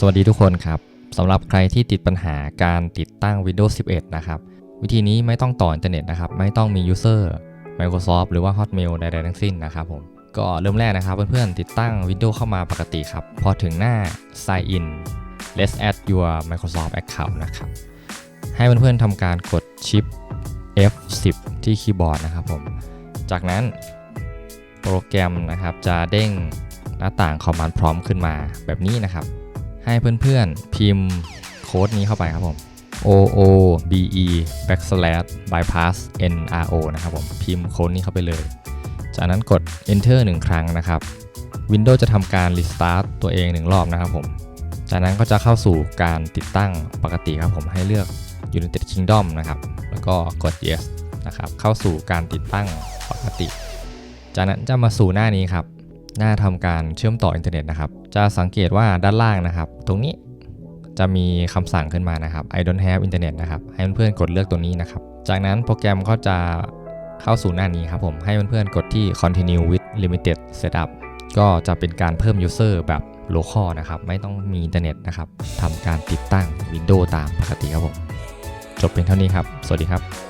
สวัสดีทุกคนครับสำหรับใครที่ติดปัญหาการติดตั้ง Windows 11 นะครับ วิธีนี้ไม่ต้องต่ออินเทอร์เน็ตนะครับ ไม่ต้องมี User Microsoft หรือว่า Hotmail ใดๆทั้งสิ้นนะครับผม ก็เริ่มแรกนะครับเพื่อนๆ ติดตั้ง Windows เข้ามาปกติครับ พอถึงหน้า Sign in Let's add your Microsoft account นะครับ ให้เพื่อนๆทำการกดชิป F10 ที่คีย์บอร์ดนะครับผม จากนั้นโปรแกรมนะครับจะเด้งหน้าต่าง Command Prompt ขึ้นมาแบบนี้นะครับ ให้เพื่อนๆ พิมพ์โค้ดนี้เข้าไปครับผม o o b e backslash bypass n r o นะครับผม พิมพ์โค้ดนี้เข้าไปเลย จากนั้นกด enter 1 ครั้งนะครับ Windows จะทำการ restart ตัวเอง 1 รอบนะครับผม จากนั้นก็จะเข้าสู่การติดตั้งปกติครับผมให้เลือก United Kingdom นะครับ แล้วก็กด yes นะครับ เข้าสู่การติดตั้งปกติ จากนั้นจะมาสู่หน้านี้ครับ หน้าทำการเชื่อมต่ออินเทอร์เน็ตนะครับ จะสังเกตว่าด้านล่างนะครับ ตรงนี้จะมีคำสั่งขึ้นมานะครับ I don't have internet นะครับ ให้เพื่อนๆกดเลือกตัวนี้นะครับ จากนั้นโปรแกรมก็จะเข้าสู่หน้านี้ครับผม ให้เพื่อนๆกดที่ continue with limited setup ก็จะเป็นการเพิ่ม user แบบ local นะครับ ไม่ต้องมีอินเทอร์เน็ตนะครับทำการติดตั้ง Windows ตามปกติครับผม จบเป็นเท่านี้ครับ สวัสดีครับ